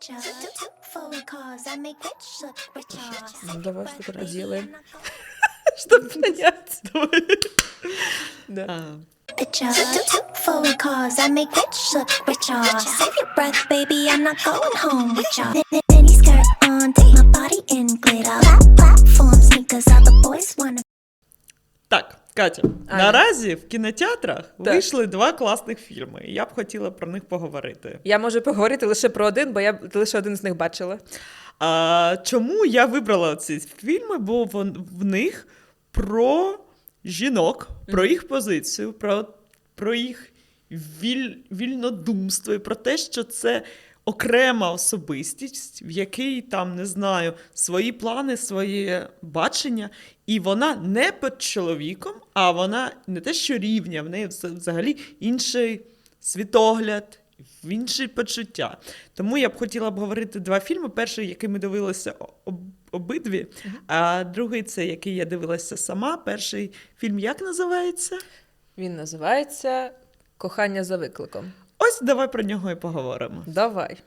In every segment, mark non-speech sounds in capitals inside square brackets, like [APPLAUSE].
richer. Two foreign cars, I make rich look richer. Ну, давай But, что-то baby, сделаем. I'm not going [LAUGHS] Щоб понять. Да. А, richer. Two, two foreign cars, I make rich look richer. Save your breath, baby, I'm not going home with ya. Катя, Аня. наразі в кінотеатрах Так. вийшли два класних фільми. і Я б хотіла про них поговорити. Я можу поговорити лише про один, бо я лише один з них бачила. А, чому я вибрала ці фільми? Бо в них про жінок, про їх позицію, про, про їх віль, вільнодумство і про те, що це окрема особистість, в якій там не знаю свої плани, своє бачення, і вона не під чоловіком, а вона не те, що рівня, в неї взагалі інший світогляд. В інші почуття. Тому я б хотіла б говорити два фільми. Перший, який ми дивилися об- обидві, а другий це який я дивилася сама. Перший фільм як називається? Він називається Кохання за викликом. Ось давай про нього і поговоримо. Давай.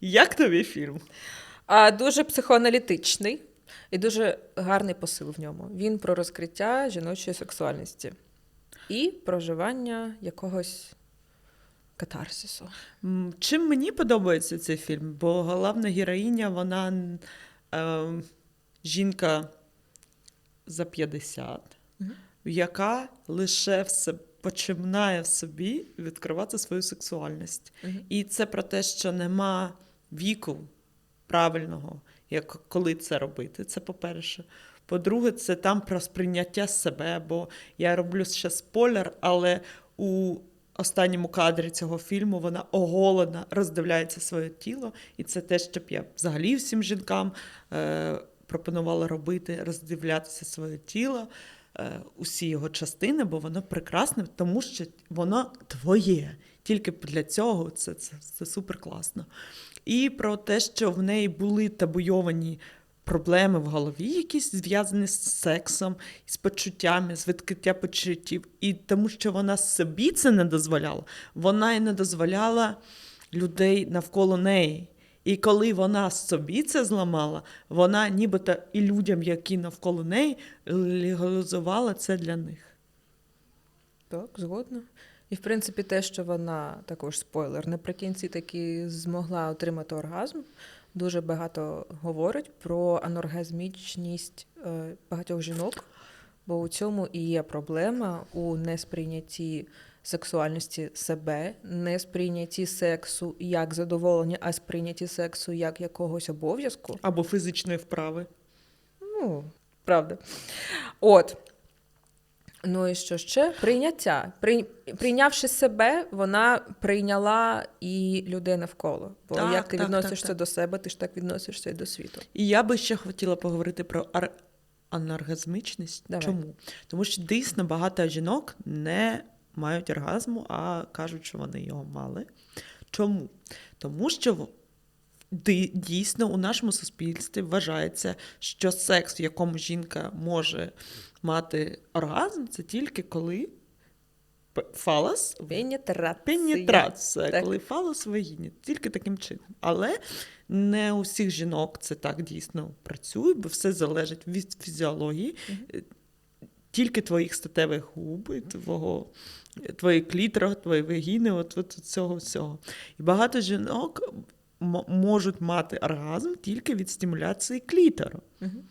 Як тобі фільм? А дуже психоаналітичний і дуже гарний посил в ньому. Він про розкриття жіночої сексуальності і проживання якогось катарсису. Чим мені подобається цей фільм? Бо головна героїня, вона е, жінка за 50, Мгм. яка лише все починає в собі відкривати свою сексуальність. Мгм. І це про те, що нема віку правильного, як коли це робити. Це по-перше. По-друге, це там про сприйняття себе, бо я роблю ще спойлер, але у останньому кадрі цього фільму вона оголена, роздивляється своє тіло, і це те, що б я взагалі всім жінкам е, пропонувала робити, роздивлятися своє тіло, усі його частини, бо воно прекрасне, тому що воно твоє. Тільки для цього це, це, це супер класно. І про те, що в неї були табуйовані проблеми в голові, якісь зв'язані з сексом, з почуттями, з відкриття почуттів. І тому, що вона собі це не дозволяла, вона і не дозволяла людей навколо неї. І коли вона собі це зламала, вона нібито і людям, які навколо неї, легалізувала це для них. Так, згодна. І в принципі, те, що вона також спойлер, наприкінці таки змогла отримати оргазм, дуже багато говорить про аноргазмічність е, багатьох жінок, бо у цьому і є проблема у несприйнятті сексуальності себе, не несприйнятті сексу як задоволення, а сприйнятті сексу як якогось обов'язку. Або фізичної вправи. Ну, правда. От. Ну і що ще? Прийняття. При... Прийнявши себе, вона прийняла і людей навколо. Бо Так, як ти так, відносишся так, так. до себе, ти ж так відносишся і до світу. І я би ще хотіла поговорити про ар- аноргазмичність. Давай. Чому? Тому що дійсно багато жінок не мають оргазму, а кажуть, що вони його мали. Чому? Тому що дійсно у нашому суспільстві вважається, що секс, в якому жінка може мати оргазм, це тільки коли фалос. Пенетрація, Так. коли фалос вагіні, тільки таким чином. Але не у всіх жінок це так дійсно працює, бо все залежить від фізіології, Е, тільки твоїх статевих губ, і твого, твої клітера, твої вагіни, от, от цього всього. І багато жінок можуть мати оргазм тільки від стимуляції клітору. Мгм.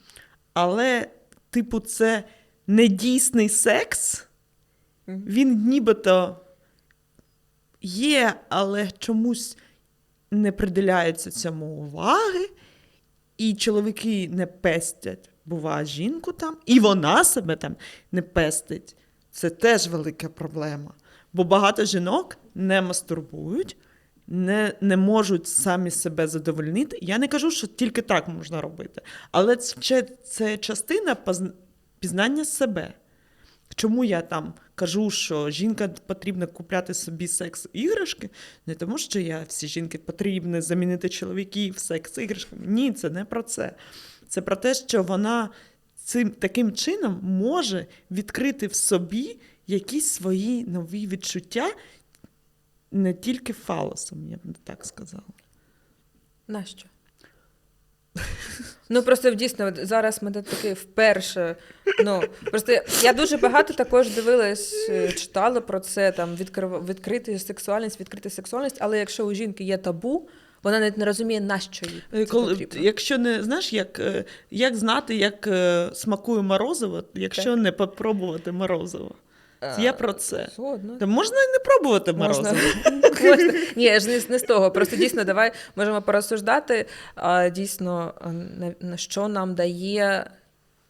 Але, типу, це недійсний секс. Мгм. Він нібито є, але чомусь не приділяється цьому уваги, і чоловіки не пестять, бува, жінку там, і вона себе там не пестить. Це теж велика проблема. Бо багато жінок не мастурбують, не, не можуть самі себе задовольнити. Я не кажу, що тільки так можна робити, але це, це частина пізнання себе. Чому я там кажу, що жінка потрібно купляти собі секс-іграшки? Не тому, що я всі жінки потрібні замінити чоловіків секс-іграшками. Ні, це не про це. Це про те, що вона цим таким чином може відкрити в собі якісь свої нові відчуття, не тільки фалосом, я б так сказала. Нащо? Ну просто дійсно зараз мене таки вперше. Ну просто я дуже багато також дивилась, е, читала про це там відкрив, відкрити сексуальність, відкрити сексуальність. Але якщо у жінки є табу, вона навіть не розуміє, нащо їй Е, це Коли, потрібно. якщо не знаєш, як, е, як знати, як е, смакує морозиво, якщо Так. не попробувати морозиво. Я про це. Та можна і не пробувати морозиво. [LAUGHS] Можна. Ні, я ж не, не з того. Просто дійсно, давай можемо порозсуждати а, дійсно, на, на що нам дає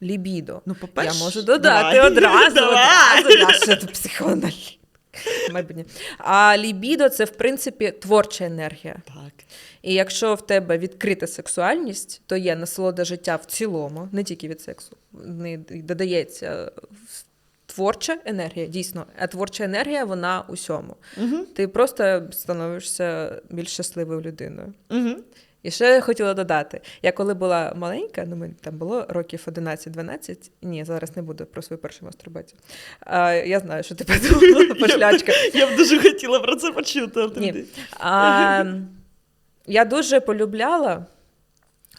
лібідо. Ну, по-перше, я можу додати давай. одразу. [LAUGHS] Давай. одразу. Я ще тут психоаналітик. [LAUGHS] Майбутнє. А лібідо це, в принципі, творча енергія. Так. І якщо в тебе відкрита сексуальність, то є насолода життя в цілому, не тільки від сексу. Не додається творча енергія, дійсно. А творча енергія вона усьому. Угу. Ти просто становишся більш щасливою людиною. Угу. І ще я хотіла додати: я коли була маленька, ну мені там було років 11-12, ні, зараз не буду про свою першу мастурбацію. А, я знаю, що ти подумала, [LAUGHS] пошлячка. Я б дуже хотіла про це почути. Ні. А, я дуже полюбляла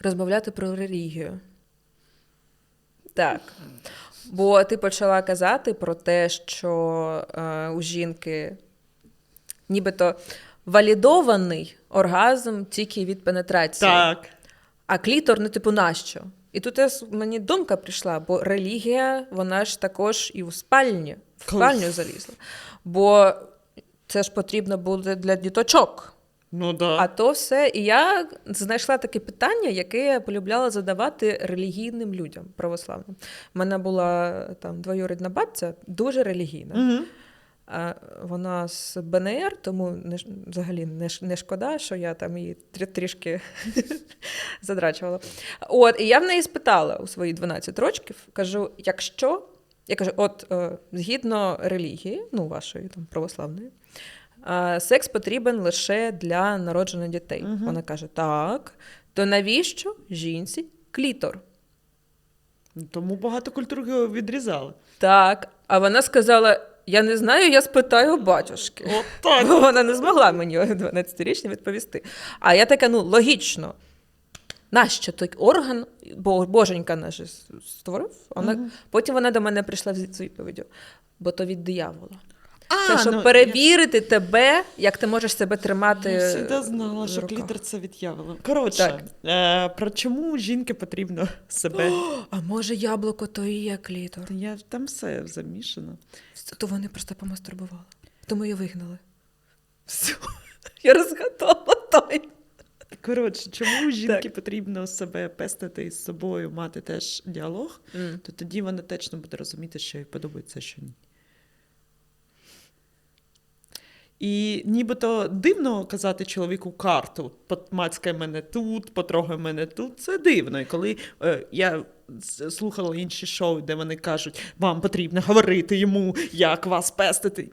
розмовляти про релігію. Так. Бо ти почала казати про те, що е, у жінки нібито валідований оргазм тільки від пенетрації. Так. А клітор, ну, типу, нащо? І тут я, мені думка прийшла, бо релігія, вона ж також і в спальні, в спальню залізла. Бо це ж потрібно буде для діточок. Ну да. А то все. І я знайшла таке питання, яке я полюбляла задавати релігійним людям православним. У мене була там двоюрідна бабця, дуже релігійна. Угу. А вона з БНР, тому не, взагалі не, не шкода, що я там її трі- трішки [LAUGHS] задрачувала. От, і я в неї спитала у свої 12 років, кажу, якщо. Я кажу, от е, згідно релігії, ну вашої там православної, е, секс потрібен лише для народження дітей. Мгм. Вона каже: так, то навіщо жінці клітор? Тому багато культур відрізали. Так. А вона сказала: Я не знаю, я спитаю батюшки. От так. Бо вона не змогла мені 12-річні відповісти. А я така, ну, логічно. Нащо той орган, бо боженька наш створив? Вона, Мгм. Потім вона до мене прийшла з відповіддю, бо то від диявола. А, Це щоб ну, перевірити тебе, як ти можеш себе тримати. Я завжди знала, що клітер це від'явило. Коротше, е, про чому жінки потрібно себе. [GASPS] А може яблуко то і є клітор? Я там все замішано. То вони просто помастурбували. Тому її вигнали. Все. Я розгадала той. Коротше, чому жінки Так. потрібно себе пестити із собою, мати теж діалог, М. то тоді вона точно буде розуміти, що їй подобається, що ні. І нібито дивно казати чоловіку карту, помацькай мене тут, потрогай мене тут. Це дивно. І коли е, я слухала інші шоу, де вони кажуть, вам потрібно говорити йому, як вас пестити.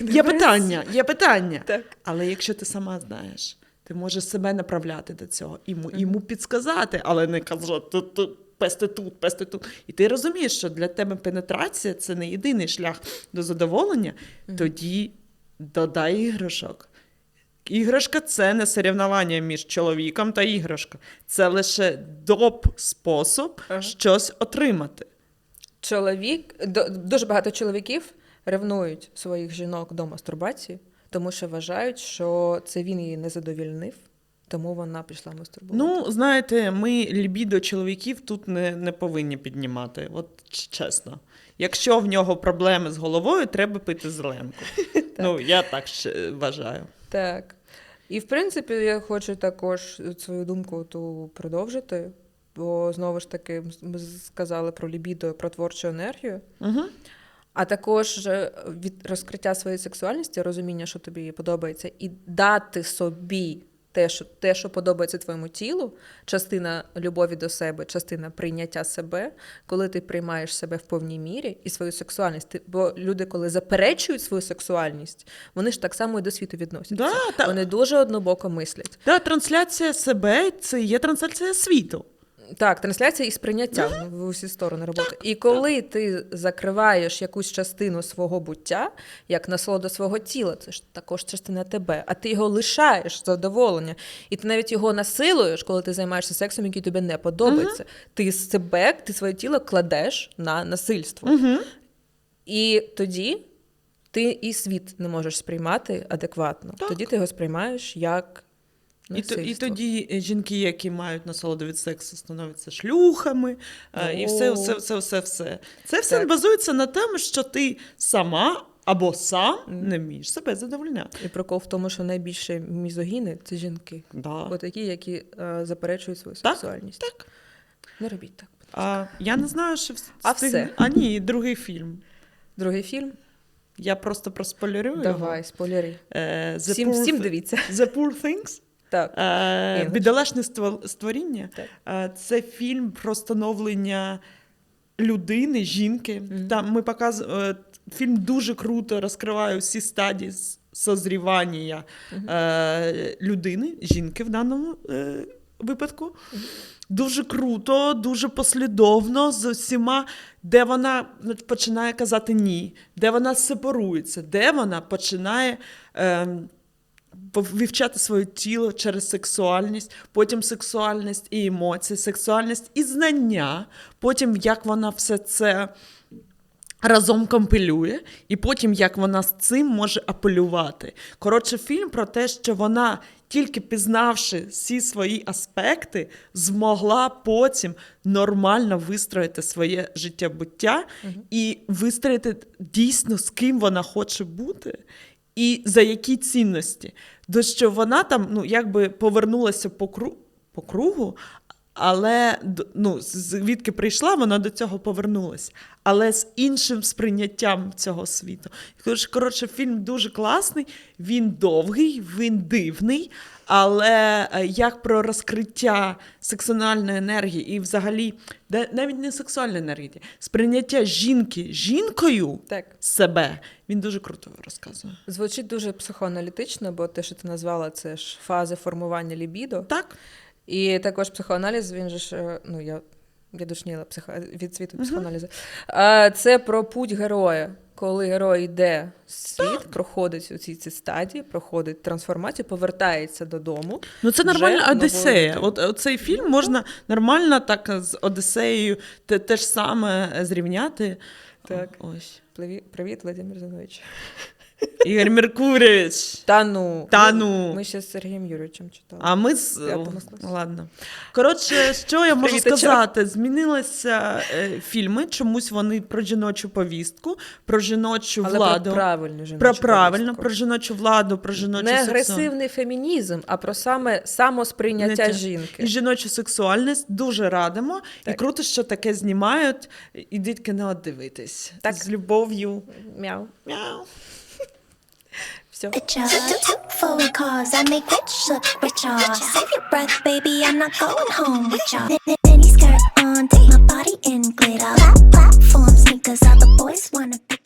Є питання, є питання. Так. Але якщо ти сама знаєш, ти можеш себе направляти до цього, йому, йому підсказати, але не казати пести тут, пести тут. І ти розумієш, що для тебе пенетрація це не єдиний шлях до задоволення, тоді додай іграшок. Іграшка це не соревнування між чоловіком та іграшкою. Це лише доп спосіб Ага. щось отримати. Чоловік, до- дуже багато чоловіків ревнують своїх жінок до мастурбації, тому що вважають, що це він її не задовільнив, тому вона пішла мастурбувати. Ну, знаєте, ми лібідо чоловіків тут не, не повинні піднімати. От чесно. Якщо в нього проблеми з головою, треба пити зеленку. [LAUGHS] ну, я так ще вважаю. Так. І в принципі, я хочу також свою думку ту продовжити, бо знову ж таки ми сказали про лібідо, про творчу енергію. Угу. А також е, від розкриття своєї сексуальності, розуміння, що тобі подобається, і дати собі те, що, те, що подобається твоєму тілу, частина любові до себе, частина прийняття себе, коли ти приймаєш себе в повній мірі і свою сексуальність. Ти- Бо люди, коли заперечують свою сексуальність, вони ж так само і до світу відносяться. Да, та- Вони дуже однобоко мислять. Да, трансляція себе це є трансляція світу. Так, трансляція і сприйняття в усі сторони роботи. І коли ти закриваєш якусь частину свого буття, як насолоду свого тіла, це ж також частина тебе, а ти його лишаєш задоволення, і ти навіть його насилуєш, коли ти займаєшся сексом, який тобі не подобається. Ти себе, ти своє тіло кладеш на насильство. І тоді ти і світ не можеш сприймати адекватно. Так. Тоді ти його сприймаєш як І, то, і тоді жінки, які мають насолоду від сексу, становляться шлюхами, е, і все, все, все, все, все. Це все Так. базується на тому, що ти сама або сам не вмієш себе задовольняти. І прикол в тому, що найбільше мізогіни це жінки. Да. Бо такі, які е, заперечують свою Так, сексуальність. так. Не робіть так. А, я не знаю, що вс- А встиг- все. А ні, другий фільм. Другий фільм. Я просто проспойлерую. Давай, спойлери. Е, Всім, всім дивіться. The Poor Things. Так. Е, Бідолашне створіння. Так. Е, Це фільм про становлення людини, жінки. Там ми показуємо фільм дуже круто розкриває всі стадії созрівання е, людини, жінки в даному е, випадку. Дуже круто, дуже послідовно з усіма, де вона починає казати ні, де вона сепарується, де вона починає. ем, вивчати своє тіло через сексуальність, потім сексуальність і емоції, сексуальність і знання, потім як вона все це разом компілює, і потім як вона з цим може апелювати. Коротше, фільм про те, що вона, тільки пізнавши всі свої аспекти, змогла потім нормально вистроїти своє життя-буття і вистроїти дійсно з ким вона хоче бути. І за які цінності? До що вона там ну, якби повернулася по, кру... по кругу, але ну, звідки прийшла, вона до цього повернулася. Але з іншим сприйняттям цього світу. Коротше, Коротше, фільм дуже класний, він довгий, він дивний. Але е, як про розкриття сексуальної енергії і взагалі, де- навіть не сексуальної енергії, сприйняття жінки жінкою Так. себе, він дуже круто розказує. Звучить дуже психоаналітично, бо те, що ти назвала, це ж фази формування лібідо. Так? І також психоаналіз, він же ж, е, ну я, я душніла психо... від світу психоаналізу. А, це про путь героя. Коли герой йде в світ, проходить у цій ці стадії, проходить трансформацію, повертається додому. Ну, це нормальна одесея. Одіссея. От, от цей фільм можна нормально так з Одіссеєю те, те ж саме зрівняти. Так. Ось. Привіт Владимир Зинович. Ігор Меркурєвич. Та ну. Та ну. Ми ще з Сергієм Юрійовичем читали. А ми з Я ладно. Коротше, що я можу Привітачок. сказати? Змінилися е, фільми, чомусь вони про жіночу повістку, про жіночу Але владу. про правильну жіночу про правильно, повістку. про жіночу владу, про жіночу не сексуальність. агресивний фемінізм, а про саме самосприйняття Прийняття. жінки. І жіночу сексуальність дуже радимо. І Так. круто, що таке знімають. Ідіть кіно дивитись. Так. З любов'ю. Мяу. Мяу. do. Bitch, do cause. I make rich look richer. Save your breath, baby. I'm not going home with y'all. Mini skirt on, take my body in glitter. Plat platform sneakers, all the boys wanna picture.